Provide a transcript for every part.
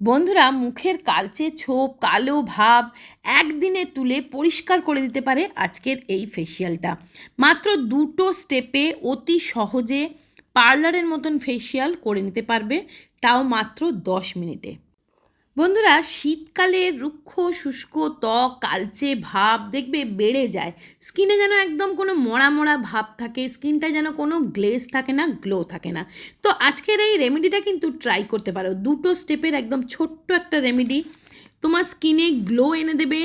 বন্ধুরা, মুখের কালচে ছোপ, কালো ভাব একদিনে তুলে পরিষ্কার করে দিতে পারে আজকের এই ফেসিয়ালটা মাত্র দুটো স্টেপে অতি সহজে পার্লারের মতন ফেসিয়াল করে নিতে পারবে, তাও মাত্র দশ মিনিটে। বন্ধুরা, শীতকালে রুক্ষ, শুষ্ক, ত্বক, কালচে ভাব দেখবে বেড়ে যায়। স্কিনে যেন একদম কোনো মরা মরা ভাব থাকে, স্কিনটা যেন কোনো গ্লেজ থাকে না, গ্লো থাকে না। তো আজকের এই রেমেডিটা কিন্তু ট্রাই করতে পারো। দুটো স্টেপের একদম ছোট্ট একটা রেমেডি। তোমার স্কিনে গ্লো এনে দেবে,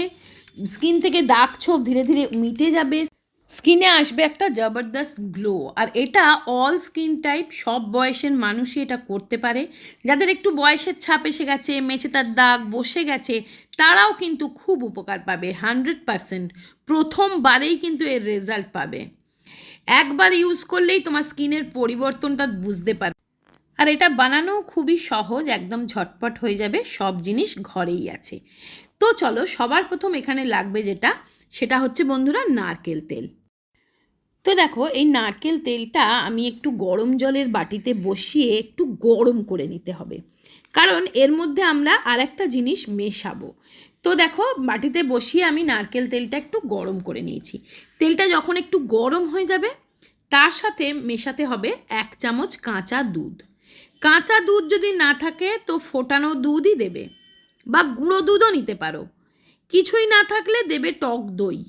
স্কিন থেকে দাগ ছোপ ধীরে ধীরে মিটে যাবে। স্কিনে আসবে একটা জবরদস্ত গ্লো আর এটা অল স্কিন টাইপ সব বয়সের মানুষই এটা করতে পারে। যাদের একটু বয়সের ছাপ এসে গেছে মেছে তার দাগ বসে গেছে, তারাও কিন্তু খুব উপকার পাবে হান্ড্রেড পারসেন্ট প্রথমবারেই কিন্তু এর রেজাল্ট পাবে। একবার ইউজ করলেই তোমার স্কিনের পরিবর্তনটা বুঝতে পারবে। আর এটা বানানো খুবই সহজ, একদম ঝটপট হয়ে যাবে, সব জিনিস ঘরেই আছে। তো চলো, সবার প্রথম এখানে লাগবে যেটা, সেটা হচ্ছে বন্ধুরা নারকেল তেল। তো দেখো, এই নারকেল তেলটা আমি একটু গরম জলের বাটিতে বসিয়ে একটু গরম করে নিতে হবে। কারণ এর মধ্যে আমরা আর একটা জিনিস মেশাবো। তো দেখো, বাটিতে বসিয়ে আমি নারকেল তেলটা একটু গরম করে নিয়েছি। তেলটা যখন একটু গরম হয়ে যাবে, তার সাথে মেশাতে হবে এক চামচ কাঁচা দুধ। কাঁচা দুধ যদি না থাকে, তো ফোটানো দুধই দেবে বা গুঁড়ো দুধও নিতে পারো। কিছুই না থাকলে দেবে টক দই।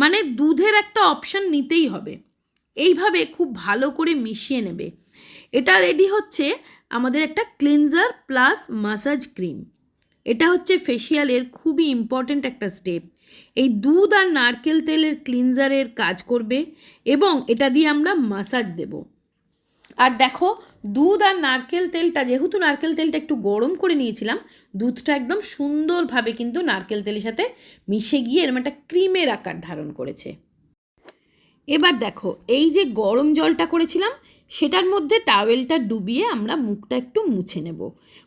মানে দুধের একটা অপশান নিতেই হবে। এইভাবে খুব ভালো করে মিশিয়ে নেবে। এটা রেডি হচ্ছে আমাদের একটা ক্লিনজার প্লাস মাসাজ ক্রিম এটা হচ্ছে ফেসিয়ালের খুবই ইম্পর্ট্যান্ট একটা স্টেপ এই দুধ আর নারকেল তেলের ক্লিনজারের কাজ করবে এবং এটা দিয়ে আমরা মাসাজ দেব। আর দেখো, দুধ আর নারকেল তেলটা, যেহেতু নারকেল তেলটা একটু গরম করে নিয়েছিলাম, দুধটা একদম সুন্দরভাবে কিন্তু নারকেল তেলের সাথে মিশে গিয়ে এরকম একটা ক্রিমের আকার ধারণ করেছে। এবার দেখো, এই যে গরম জলটা করেছিলাম, সেটার মধ্যে টাওয়েলটা ডুবিয়ে আমরা মুখটা একটু মুছে নেব।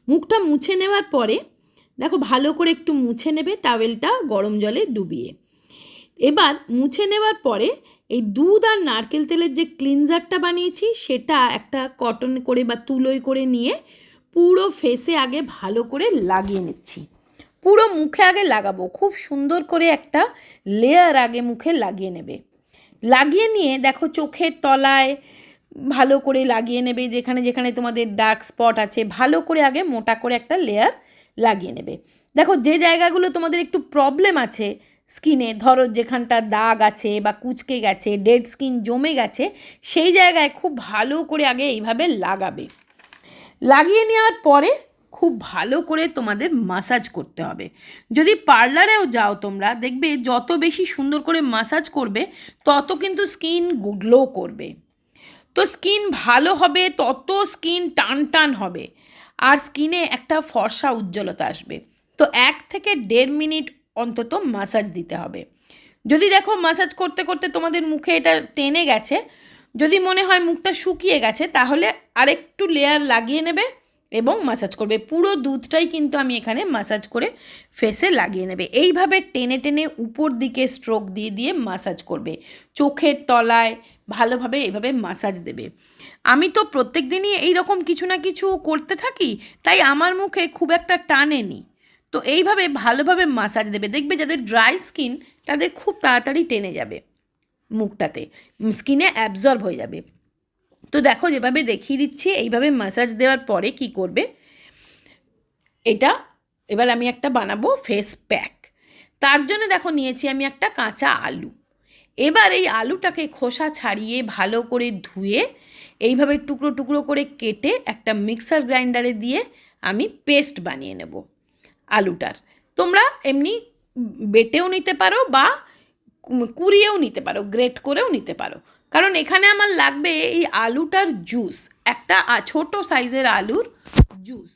মুখটা মুছে নেওয়ার পরে, দেখো ভালো করে একটু মুছে নেবে টাওয়েলটা গরম জলে ডুবিয়ে। এবার মুছে নেওয়ার পরে এই দুধ আর নারকেল তেলের যে ক্লিনজারটা বানিয়েছি, সেটা একটা কটন করে বা তুলোয় করে নিয়ে পুরো ফেসে আগে ভালো করে লাগিয়ে নিচ্ছি। পুরো মুখে আগে লাগাবো, খুব সুন্দর করে একটা লেয়ার আগে মুখে লাগিয়ে নেবে। লাগিয়ে নিয়ে দেখো চোখের তলায় ভালো করে লাগিয়ে নেবে, যেখানে যেখানে তোমাদের ডার্ক স্পট আছে, ভালো করে আগে মোটা করে একটা লেয়ার লাগিয়ে নেবে। দেখো যে জায়গাগুলো তোমাদের একটু প্রবলেম আছে স্কিনে, ধরো যেখানটা দাগ আছে বা কুচকে গেছে, ডেড স্কিন জমে গেছে, সেই জায়গায় খুব ভালো করে আগে এইভাবে লাগাবে। লাগিয়ে নেওয়ার পরে খুব ভালো করে তোমাদের মাসাজ করতে হবে। যদি পার্লারেও যাও তোমরা, দেখবে যত বেশি সুন্দর করে মাসাজ করবে, তত কিন্তু স্কিন গ্লো করবে। তো স্কিন ভালো হবে, তত স্কিন টান টান হবে। আর স্কিনে একটা ফর্সা উজ্জ্বলতা আসবে। তো এক থেকে দেড় মিনিট অন্তত মাসাজ দিতে হবে। যদি দেখো মাসাজ করতে করতে তোমাদের মুখে এটা টেনে গেছে, যদি মনে হয় মুখটা শুকিয়ে গেছে, তাহলে আরেকটু লেয়ার লাগিয়ে নেবে এবং মাসাজ করবে। পুরো দুধটাই কিন্তু আমি এখানে মাসাজ করে ফেসে লাগিয়ে নেবে। এইভাবে টেনে টেনে উপর দিকে স্ট্রোক দিয়ে দিয়ে মাসাজ করবে। চোখের তলায় ভালোভাবে এইভাবে মাসাজ দেবে। আমি তো প্রত্যেক দিনই এইরকম কিছু না কিছু করতে থাকি, তাই আমার মুখে খুব একটা টানেনি। তো এইভাবে ভালোভাবে মাসাজ দেবে। দেখবে যাদের ড্রাই স্কিন তাদের খুব তাড়াতাড়ি টেনে যাবে মুখটাতে। স্কিনে অ্যাবজর্ব হয়ে যাবে। তো দেখো যেভাবে দেখিয়ে দিচ্ছি, এইভাবে মাসাজ দেওয়ার পরে কি করবে? এটা, এবার আমি একটা বানাবো ফেস প্যাক তার জন্য দেখো নিয়েছি আমি একটা কাঁচা আলু। এবার এই আলুটাকে খোসা ছাড়িয়ে ভালো করে ধুয়ে, এইভাবে টুকরো টুকরো করে কেটে একটা মিক্সার গ্রাইন্ডারে দিয়ে আমি পেস্ট বানিয়ে নেব। আলুটার। তোমরা এমনি বেটেও নিতে পারো বা কুড়িয়েও নিতে পারো, গ্রেট করেও নিতে পারো। কারণ এখানে আমার লাগবে এই আলুটার জুস, একটা ছোট সাইজের আলুর জুস।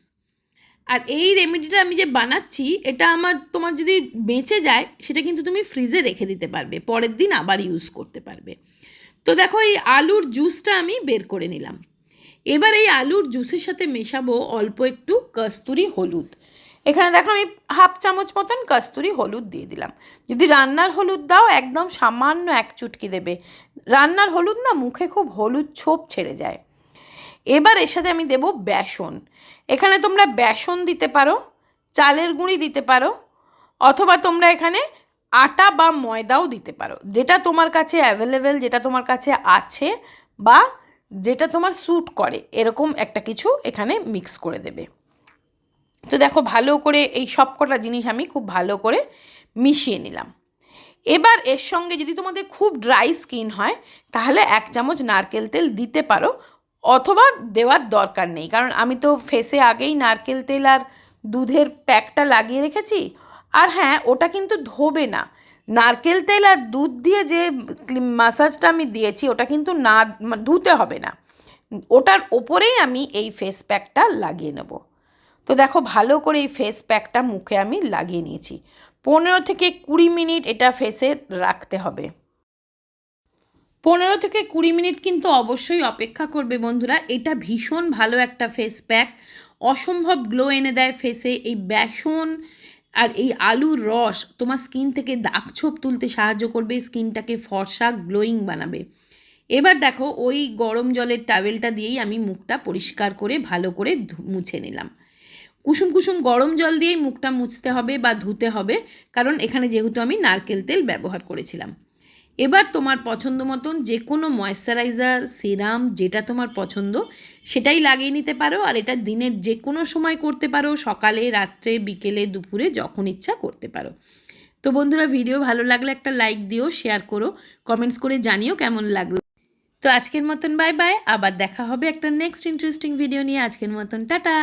আর এই রেমেডিটা আমি যে বানাচ্ছি, এটা আমার, তোমার যদি বেঁচে যায়, সেটা কিন্তু তুমি ফ্রিজে রেখে দিতে পারবে, পরের দিন আবার ইউজ করতে পারবে। তো দেখো, এই আলুর জুসটা আমি বের করে নিলাম। এবার এই আলুর জুসের সাথে মেশাবো অল্প একটু কস্তুরি হলুদ। এখানে দেখো আমি হাফ চামচ মতন কস্তুরি হলুদ দিয়ে দিলাম। যদি রান্নার হলুদ দাও, একদম সামান্য এক চুটকি দেবে। রান্নার হলুদ না মুখে খুব হলুদ ছোপ ছেড়ে যায়। এবার এর সাথে আমি দেব বেসন। এখানে তোমরা বেসন দিতে পারো, চালের গুঁড়ি দিতে পারো, অথবা তোমরা এখানে আটা বা ময়দাও দিতে পারো। যেটা তোমার কাছে অ্যাভেলেবেল যেটা তোমার কাছে আছে বা যেটা তোমার স্যুট করে, এরকম একটা কিছু এখানে মিক্স করে দেবে। তো দেখো ভালো করে এই সব কটা জিনিস আমি খুব ভালো করে মিশিয়ে নিলাম। এবার এর সঙ্গে যদি তোমাদের খুব ড্রাই স্কিন হয়, তাহলে এক চামচ নারকেল তেল দিতে পারো অথবা দেওয়ার দরকার নেই। কারণ আমি তো ফেসে আগেই নারকেল তেল আর দুধের প্যাকটা লাগিয়ে রেখেছি। আর হ্যাঁ ওটা কিন্তু ধোবে না। নারকেল তেল আর দুধ দিয়ে যে মাসাজটা আমি দিয়েছি, ওটা কিন্তু না, ধুতে হবে না। ওটার ওপরেই আমি এই ফেস প্যাকটা লাগিয়ে নেব। তো দেখো ভালো করে এই ফেস প্যাকটা মুখে আমি লাগিয়ে নিয়েছি। পনেরো থেকে কুড়ি মিনিট এটা ফেসে রাখতে হবে। পনেরো থেকে কুড়ি মিনিট কিন্তু অবশ্যই অপেক্ষা করবে বন্ধুরা। এটা ভীষণ ভালো একটা ফেস প্যাক অসম্ভব গ্লো এনে দেয় ফেসে এই বেসন আর এই আলুর রস তোমার স্কিন থেকে দাগ ছোপ তুলতে সাহায্য করবে স্কিনটাকে ফর্সা গ্লোয়িং বানাবে। এবার দেখো ওই গরম জলের টাওয়েলটা দিয়েই আমি মুখটা পরিষ্কার করে, ভালো করে মুছে নিলাম। কুসুম কুসুম গরম জল দিয়েই মুখটা মুছতে হবে বা ধুতে হবে, কারণ এখানে যেহেতু আমি নারকেল তেল ব্যবহার করেছিলাম। এবার তোমার পছন্দ মতন যে কোনো ময়শ্চারাইজার সিরাম যেটা তোমার পছন্দ, সেটাই লাগিয়ে নিতে পারো, আর এটা দিনের যে কোনো সময় করতে পারো, সকালে, রাত্রে, বিকেলে, দুপুরে, যখন ইচ্ছা করতে পারো। তো বন্ধুরা ভিডিও ভালো লাগলে একটা লাইক দিও শেয়ার করো কমেন্টস করে জানিও কেমন লাগল। তো আজকের মতন বাই বাই আবার দেখা হবে একটা নেক্সট ইন্টারেস্টিং ভিডিও নিয়ে। আজকের মতন, টাটা!